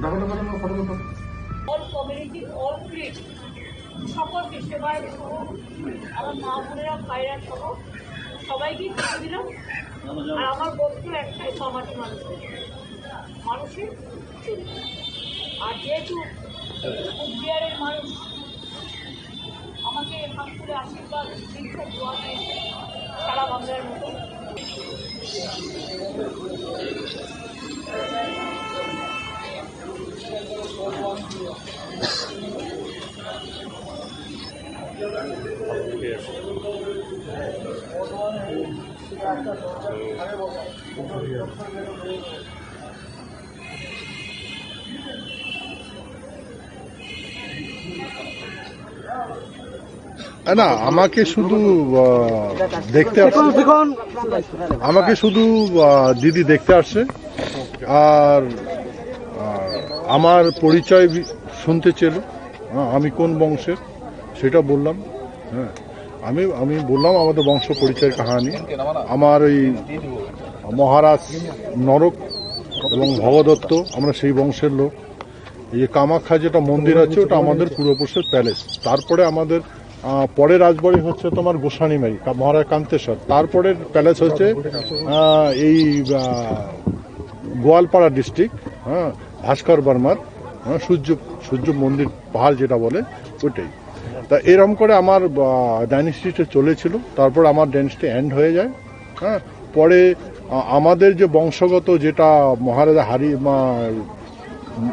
দেখাতে পারেন ফটো ফটোটা অল কমিউনিটি অল ক্রিট সকলকে সেবায় আমার মা বোনেরা, ভাইরা সহ সবাইকে চিঠি দিলাম। আর আমার বক্তব্য একটাই মামাটি মানুষের মানুষের আর যেহেতু কুচবিহারের মানুষ না আমাকে শুধু দেখতে আসছে আমাকে শুধু দিদি দেখতে আসছে আর আমার পরিচয় শুনতে চেল। আমি কোন বংশের? সেটা বললাম। হ্যাঁ। আমি আমি বললাম আমাদের বংশ পরিচয়ের কাহানি। আমার ওই মহারাজ নরক এবং ভগদত্ত আমরা সেই বংশের লোক। এই যে কামাখ্যা যেটা মন্দির আছে ওটা আমাদের পূর্বপুরুষের প্যালেস। তারপরে আমাদের পরে রাজবাড়ি হচ্ছে তোমার গোসানিমারি মহারাজ কান্তেশ্বর। তারপরে প্যালেস হচ্ছে এই গোয়ালপাড়া ডিস্ট্রিক্ট হ্যাঁ ভাস্কর বর্মার হ্যাঁ, সূর্য সূর্য মন্দির পাহাড় যেটা বলে ওইটাই। তা এরম করে আমার ডাইনেস্টিটা চলেছিল। তারপর আমার ডাইনেস্টি এন্ড হয়ে যায়। হ্যাঁ? পরে আমাদের যে বংশগত যেটা মহারাজা হারি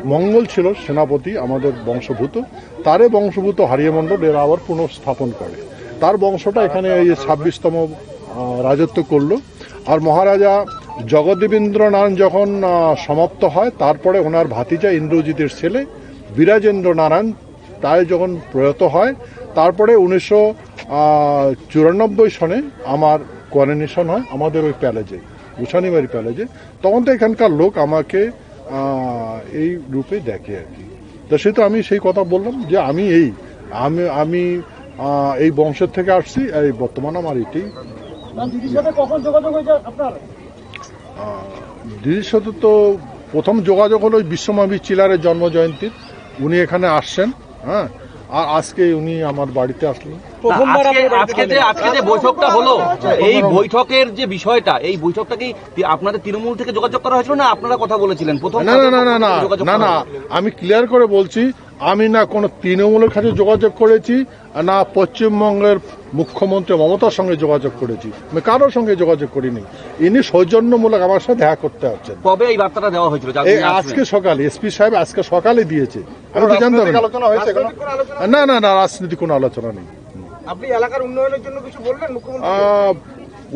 মঙ্গল ছিল, সেনাপতি আমাদের বংশভূত। তারে বংশভূত হারিয়ে মণ্ডল এরা আবার পুনঃস্থাপন করে। তার বংশটা এখানে এই ছাব্বিশতম রাজত্ব করল। আর মহারাজা জগদেবেন্দ্র নারায়ণ যখন সমাপ্ত হয়, তারপরে ওনার ভাতিজা ইন্দ্রজিতের ছেলে বিরাজেন্দ্র নারায়ণ তাই যখন প্রয়াত হয় তারপরে উনিশশো চুরানব্বই সনে আমার কোয়ারেনেশন হয় আমাদের ওই প্যালেজে উষানিবাড়ি প্যালেজে। তখন তো এখানকার লোক আমাকে এই রূপে দেখে আর কি। তো সে তো আমি সেই কথা বললাম যে আমি এই আমি আমি এই বংশের থেকে আসছি আর এই বর্তমান আমার এটি। দিদির সাথে তো প্রথম যোগাযোগ হলো ওই বিশ্বমাবী চিলারের জন্ম জয়ন্তীর উনি এখানে আসছেন। হ্যাঁ? আর আজকে উনি আমার বাড়িতে আসলেন। আজকে আপনার বাড়িতে আজকে যে আজকে যে বৈঠকটা হলো এই বৈঠকের যে বিষয়টা এই বৈঠকটা কি আপনাদের তৃণমূল থেকে যোগাযোগ করা হয়েছিল না আপনারা কথা বলেছিলেন? প্রথম না না না না না যোগাযোগ না না আমি ক্লিয়ার করে বলছি আমি না কোনো তৃণমূলের কাছে যোগাযোগ করেছি না পশ্চিমবঙ্গের মুখ্যমন্ত্রী মমতার সঙ্গে যোগাযোগ করেছি। আমি কারোর সঙ্গে যোগাযোগ করিনি। ইনি সৌজন্যমূলক আমার সাথে দেখা করতে আসছেন। কবে এই বার্তাটা দেওয়া হয়েছিল? আজকে সকালে এসপি সাহেব আজকে সকালে দিয়েছে। আমি তো জানতাম? না। না না রাজনীতি কোনো আলোচনা নেই। আপনি এলাকার উন্নয়নের জন্য কিছু বললেন মুখ্যমন্ত্রী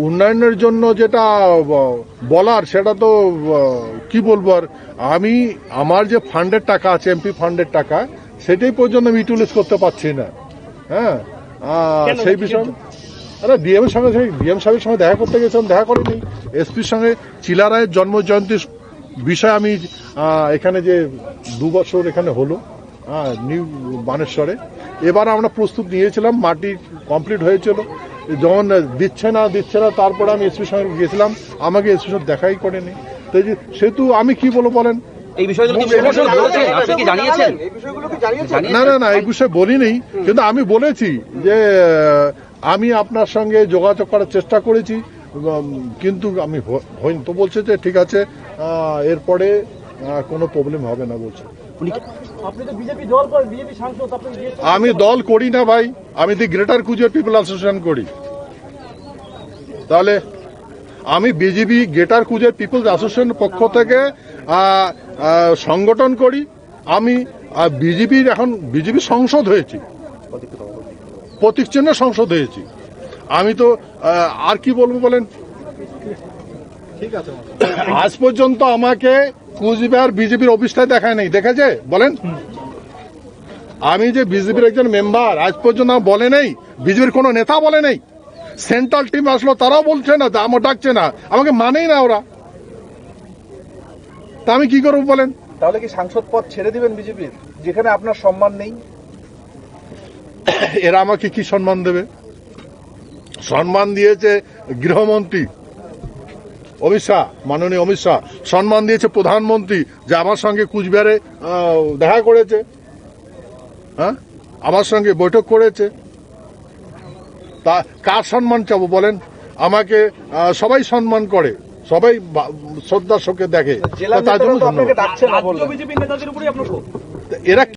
উন্নয়নের জন্য যেটা বলার সেটা তো কি বলব আর আমি আমার যে ফান্ডের টাকা আছে এমপি ফান্ডের টাকা সেটাই পর্যন্ত আমি ইউটিলাইজ করতে পারছি না। হ্যাঁ? সেই বিষয়ে আরে ডিএম সঙ্গে ডিএম সাহেবের সঙ্গে দেখা করতে গেছিলাম দেখা করিনি। এসপির সঙ্গে চিলারায়ের জন্ম জয়ন্তীর বিষয়ে আমি এখানে যে দু বছর এখানে হলো হ্যাঁ নিউ বানেশ্বরে। এবার আমরা প্রস্তুত নিয়েছিলাম মাটি কমপ্লিট হয়েছিল। যখন দিচ্ছে না দিচ্ছে না তারপরে আমি এসপির সঙ্গে গেছিলাম। আমাকে এসপির সঙ্গে দেখাই করেনি। তো এই যে সেহেতু আমি কি বলব বলেন? এই বিষয়গুলো কি বলেছেন আপনি কি জানিয়েছেন? না না না এই বিষয়ে বলিনি কিন্তু আমি বলেছি যে আমি আপনার সঙ্গে যোগাযোগ করার চেষ্টা করেছি কিন্তু আমি হইনি। তো বলছে যে ঠিক আছে এরপরে কোনো প্রবলেম হবে না বলছে। উনি কি- আপনি তো বিজেপি দল করেন বিজেপি সাংসদ আপনি গিয়েছেন আমি দল করি না ভাই। আমি the greater Cooch Behar people association করি। তাহলে আমি বিজেপি গেটার কুজের পিপলস অ্যাসোসিয়েশনের পক্ষ থেকে সংগঠন করি। আমি বিজেপির এখন বিজেপি সংসদ হয়েছি। প্রতীক চিহ্ন সংসদ হয়েছি। আমি তো আর কি বলব বলেন? আজ পর্যন্ত আমাকে কুচবিহার বিজেপির অফিসটাই দেখায় নাই। দেখেছে? বলেন? আমি যে বিজেপির একজন মেম্বার আজ পর্যন্ত বলে নেই। বিজেপির কোনো নেতা বলে নেই। সেন্ট্রাল টিম আসলো তারাও বলছে না আমার ডাকছে না। আমাকে মানেই না ওরা। তা আমি কি করব বলেন? তাহলে কি সাংসদ পদ ছেড়ে দিবেন বিজেপির যেখানে আপনার সম্মান নেই? এরা আমাকে কি সম্মান দেবে? সম্মান দিয়েছে গৃহমন্ত্রী অমিত শাহ মাননীয় অমিত শাহ। সম্মান দিয়েছে প্রধানমন্ত্রী যে আমার সঙ্গে কুচবিহারে দেখা করেছে। হ্যাঁ? আমার সঙ্গে বৈঠক করেছে। তা কার সম্মান চাবো বলেন? আমাকে সবাই সম্মান করে সবাই শ্রদ্ধা শ্রদ্ধার শোকে দেখে। তার জন্য ধন্যবাদ। এরা